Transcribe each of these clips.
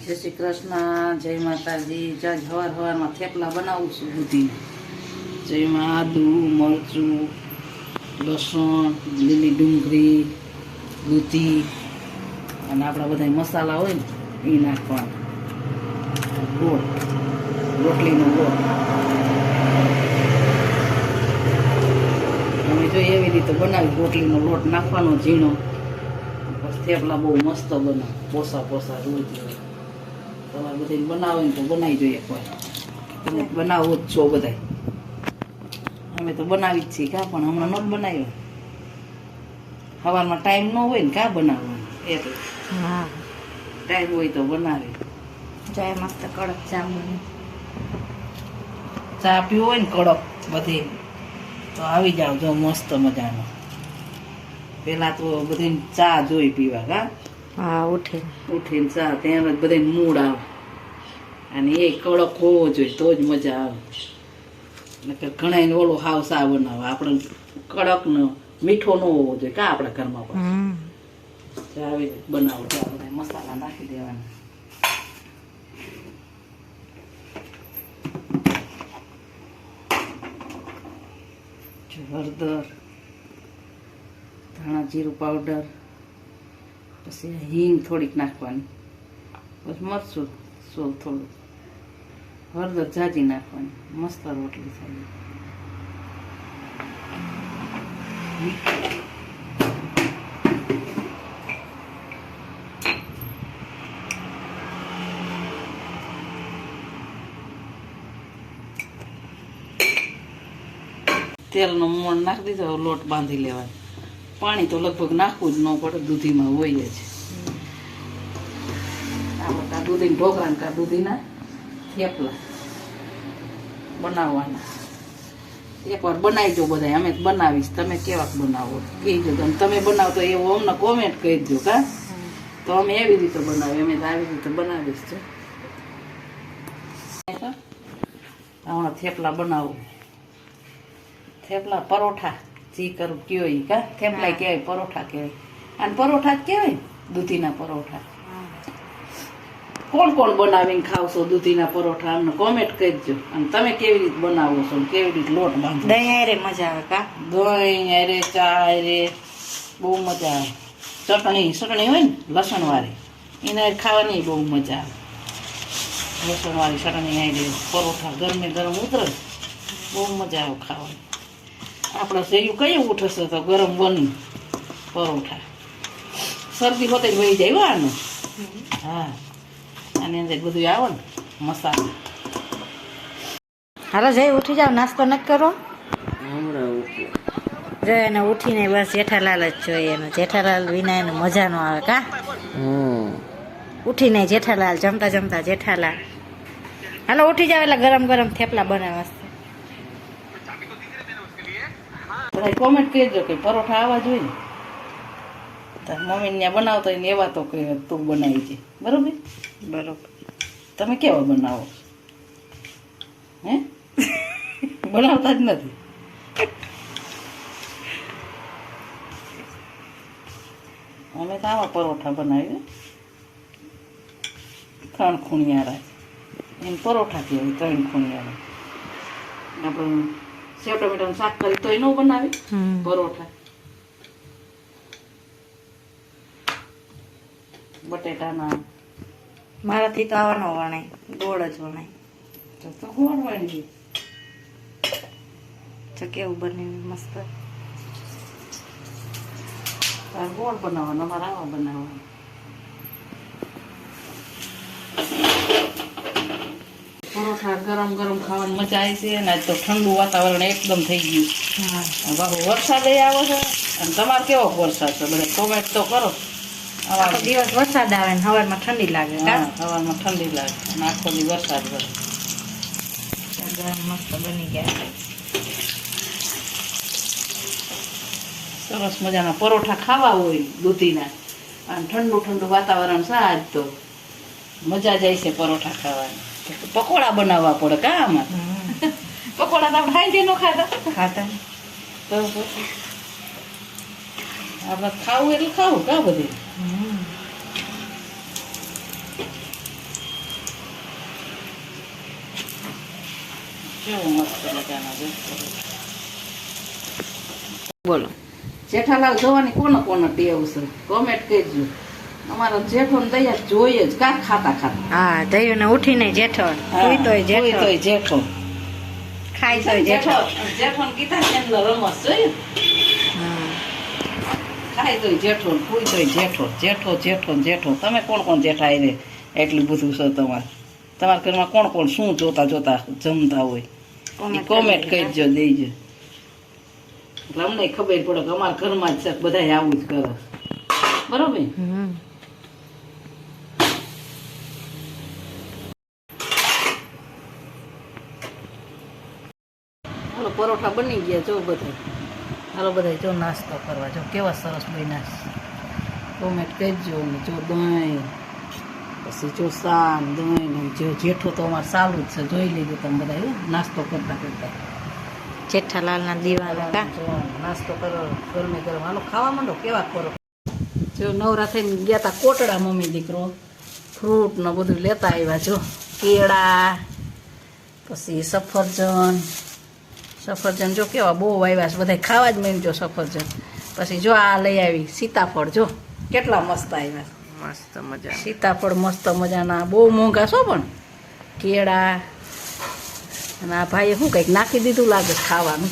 જય શ્રી કૃષ્ણ, જય માતાજી. જય હવાર હવારમાં થેપલા બનાવું છું દૂધીને જેમાં આદુ મરચું, લસણ, લીલી ડુંગળી, દૂધી અને આપણા બધા મસાલા હોય ને એ નાખવાના. ગોળ, રોટલીનો ગોળ. તમે જો એવી રીતે બનાવી, રોટલીનો લોટ નાખવાનો ઝીણો થેપલા બહુ મસ્ત બને પોસા પોસા રોજ. તમારે બધાને બનાવે ને તો બનાવી જોઈએ કોઈ. તમે બનાવો જ છો બધા અમે તો બનાવી જ છીએ કાં પણ હમણાં નથી બનાવ્યો. સવારમાં ટાઈમ ન હોય ને કાં બનાવવાનું? એટલે હા. ટાઈમ હોય તો બનાવે. ચા મસ્ત કડક જામુન. ચા પીવો હોય ને કડક બધી તો આવી જાવ જો મસ્ત મજાનો. પેલા તો બધી ચા જોઈ પીવા કા? હા ઉઠે. ઉઠીને ચા ત્યાં જ બધાને મૂડ આવે. અને એ કડક હોવો જોઈએ તો જ મજા આવે. નકર ઘણા ઓલો હાવ સા બનાવે. આપણે કડક નો મીઠો ન હોવો જોઈએ. કા આપણા ઘરમાં પણ? ચા બનાવો ચા બધા મસાલા નાખી દેવાના. હળદર ધાણા જીરું પાવડર પછી હિંગ થોડીક નાખવાની. પછી મરચું સોલ થોડું હળદર જાજી નાખવાની. મસ્ત રોટલી થાય તેલનો મોણ નાખી દીધો લોટ બાંધી લેવાનો. પાણી તો લગભગ નાખવું જ ન પડે, દૂધીમાં હોય જ કા દૂધીને ઢોકળા કા દૂધીના થેપલા બનાવવાના. એકવાર બનાવીજો બધા અમે બનાવીશ, તમે કેવાક બનાવો, કહીજો. તમે તમે બનાવો તો એવું અમને કોમેન્ટ કહી દો કા? તો અમે એવી રીતે બનાવીએ, અમે આવી રીતે બનાવીશ છે હમણાં થેપલા બનાવો. થેપલા, પરોઠા. જી કરું કયો કા? થેપલા કહેવાય? પરોઠા કહેવાય. અને પરોઠા જ કહેવાય દૂધીના પરોઠા. કોણ કોણ બનાવીને ખાવશો દૂધીના પરોઠા? અમને કોમેન્ટ કરજો. અને તમે કેવી રીતે બનાવો છો? કેવી રીતે લોટ બાંધો દહીં હારે મજા આવે કા? દહીં રે ચા રે બહુ મજા આવે. ચટણી ચટણી હોય ને લસણવાળી. એને ખાવાની બહુ મજા આવે. લસણવાળી ચટણી હારે પરોઠા ગરમે ગરમ ઉતરે. બહુ મજા આવે ખાવાની. આપણે સૈયું કઈ ઉઠશે તો ગરમ બની પરોઠા. શરદી હોતે જ વહી જાય હો આનું. હા. અને અંદર બધું આવે ને મસાલા. હાલો જઈ ઉઠી જાવ નાસ્તો નથી કરો? જો એને ઉઠીને બસ જેઠાલાલ જ જોઈએ એનો જેઠાલાલ વિના એને મજા ન આવે કા? ઉઠીને જેઠાલાલ જમતા જમતા જેઠાલાલ. હાલો ઉઠી જાવ એટલે ગરમ ગરમ થેપલા બને મસ્ત બધા કોમેન્ટ કહેજો કે પરોઠા આવવા જોઈએ ને. તાર મમ્મી ત્યાં બનાવતો હોય ને એવા તો કે તું બનાવી છે બરોબર? બરોબર. તમે કેવા બનાવો? હે? બનાવતા જ નથી. અમે તો આવા પરોઠા બનાવીએ. ત્રણ ખૂણિયારા એમ પરોઠા કહેવાય ત્રણ ખૂણિયારા આપણે સેવ ટમેટાનું શાક કરી તોય ન બનાવી. પરોઠા. બટેટાના. મારાથી તો આવવાનો વણાય. ગોળ જ વણાય. તો ગોળ વણી તો કેવું બને મસ્ત? ગોળ બનાવવાનો મારા આવા બનાવવાનો પરોઠા ગરમ ગરમ ખાવાની મજા આવી છે. ને આજ તો ઠંડુ વાતાવરણ એકદમ થઈ ગયું. હા. બાબુ વરસાદ એ આવે છે. અને તમારે કેવો વરસાદ છે? બધા કોમેન્ટ તો કરો. આખો દિવસ વરસાદ આવે ને હવારમાં ઠંડી લાગે કા? હા હવામાં ઠંડી લાગે. અને આખો દી વરસાદ ગરમ મસ્ત બની ગયા સરસ મજાના પરોઠા ખાવા હોય દૂધીના. અને ઠંડુ ઠંડુ વાતાવરણ છે આજ તો. મજા જાય છે પરોઠા ખાવાની. પકોડા બનાવવા પડે કા આમાં પકોડા તો આપણે હાઈ ખાતા. ખાતા તો આપણે ખાવું એટલે ખાવું કા બધું? બોલો. જેઠાલાલ જોવાની કોને કોને ટેવ છે? કોમેન્ટ કરજો. અમારા જેઠો તૈયાર જોઈએ જ કા ખાતા ખાતા. હા દયું ને ઉઠીને જેઠો તોય જેઠો. તોય જેઠો. ખાઈ તોય જેઠો. જેઠો કીધા છે એમને રમસ જોયું? ખાય તોય જેઠો તોય જેઠો જેઠો જેઠો જેઠો. તમે કોણ કોણ જેઠા રે એટલું બધું છો તમારે. તમારા ઘરમાં કોણ કોણ શું જોતા જોતા જમતા હોય? Comment કોમેન્ટ કરી કરજો દેજો. એટલે અમને ખબર પડે કે અમારા ઘરમાં જ બધા આવું જ કરે. બરોબર? પરોઠા બની ગયા જો બધા. હાલો બધા જો નાસ્તો કરવા જો કેવા સરસ બન્યા કોમેન્ટ કહેજો ને જો દહીં પછી જો સાન દહીં ને જો જેઠો તો અમારે સારું જ છે. જોઈ લેજો તમે બધા એવું નાસ્તો કરતા કરતા. જેઠાલાલના દીવાલા નાસ્તો કરો ગરમે ગરમ. હાલો ખાવા માંડો કેવા કરો? જો નવરા થઈને ગયા હતા કોટડા મમ્મી દીકરો. ફ્રૂટ ને બધું લેતા આવ્યા જો. કેળા પછી સફરજન સફરજન જો કેવા બહુ આવ્યા છે બધા ખાવા જ માંડજો સફરજન. પછી જો આ લઈ આવી સીતાફળ જો કેટલા મસ્ત આવ્યા મસ્ત મજા સીતાફળ મસ્ત મજાના બહુ મોંઘા છો પણ. કેળા અને આ ભાઈએ શું કંઈક નાખી દીધું લાગે ખાવાનું.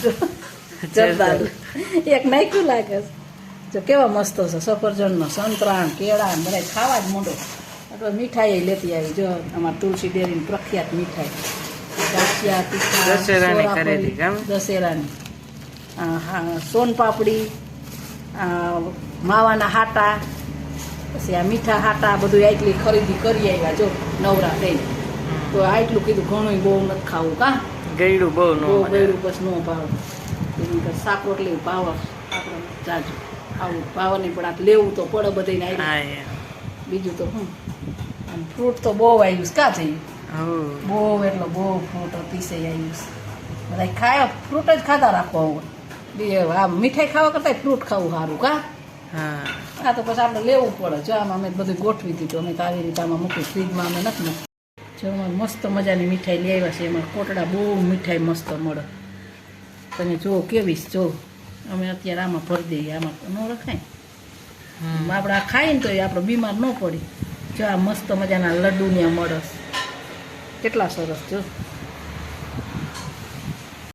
જરદાર. એક નાખ્યું લાગે જો કેવા મસ્ત છે સફરજનનો સંતરાણ કેળા બધા ખાવા જ મોટો અથવા મીઠાઈ લેતી આવી જો અમારા તુલસી ડેરીની પ્રખ્યાત મીઠાઈ. તીખા દશેરાની સોરાફળી, દશેરાની. આ હા સોન પાપડી માવાના હાટા પછી આ મીઠા હાટા બધું આટલી ખરીદી કરી આવ્યા જો નવરા થઈને. તો આટલું કીધું ઘણું બહુ નથી ખાવું કા? ગયડું બહુ બહુ ગયડું બસ નો ભાવ. લેવું શાક રોટલી ભાવ આપણે જાજુ. આવું ભાવ નહીં પણ આ લેવું તો પડે બધાને આવી બીજું તો શું? ફ્રૂટ તો બહુ આવ્યું છે કા થયું બહુ એટલો બહુ ફ્રૂટ પીસાઈ આવ્યું છે બધા ખાય ફ્રૂટ જ ખાતા રાખો હવે. બીજે આ મીઠાઈ ખાવા કરતાં ફ્રૂટ ખાવું સારું કા? આ તો પછી આપણે લેવું પડે. જો આમાં અમે બધું ગોઠવી દીધું. અમે તો આવી રીતે આમાં મૂકી ફ્રીજમાં અમે નથી મૂકી જો અમારે મસ્ત મજાની મીઠાઈ લઈ આવ્યા છે. એમાં કોટડા બહુ મીઠાઈ મસ્ત મળે. તમે જુઓ કેવી જો અમે અત્યારે આમાં ભરી દઈએ. આમાં તો ન રખાય. આપણે આ ખાઈ ને તો એ આપણે બીમાર ન પડી. જો આ મસ્ત મજાના લડ્ડુ ને મળે. છે. કેટલા સરસ જો